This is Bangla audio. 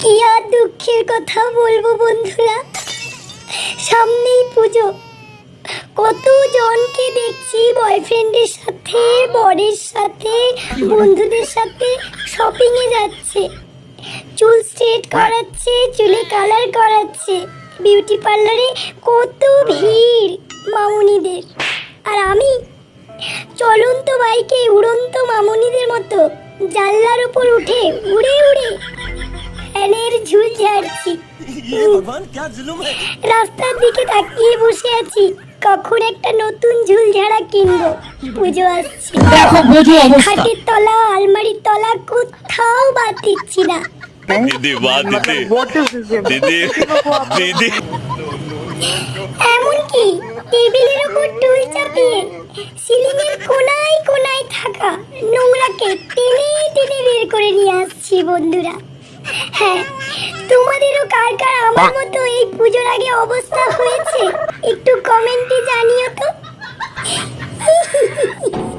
কি আর দুঃখের কথা বলব বন্ধুরা? সামনেই পুজো। কত জনকে দেখছি বয়ফ্রেন্ডের সাথে বরের সাথে বন্ধুদের সাথে শপিং এ যাচ্ছে। চুল স্ট্রেট করাচ্ছে চুলে কালার করাচ্ছে। বিউটি পার্লারে কত ভিড় মামুনিদের। আর আমি চলন্ত বাইকে উড়ন্ত মামুনিদের মতো। জানলার উপর উঠে উড়ে উড়ে ফ্যানের ঝুল ঝাড়ছি। রাস্তার দিকে তাকিয়ে বসে আছি। কখন একটা নতুন ঝুল ঝাড়া কিনবো? পুজো আসছে। খাটের তলা আলমারির তলা কোথাও বাদ দিচ্ছি না। দিদি বা এমনকি টেবিলের উপর টুল চাপিয়ে সিলিং এর কোন কোনায় থাকা নোংরাকে টেনে টেনে বের করে নিয়ে আসছি, বন্ধুরা। হ্যাঁ তোমাদেরও কার কার আমার মতো এই পুজোর আগে অবস্থা হয়েছে, একটু কমেন্টে জানিও তো।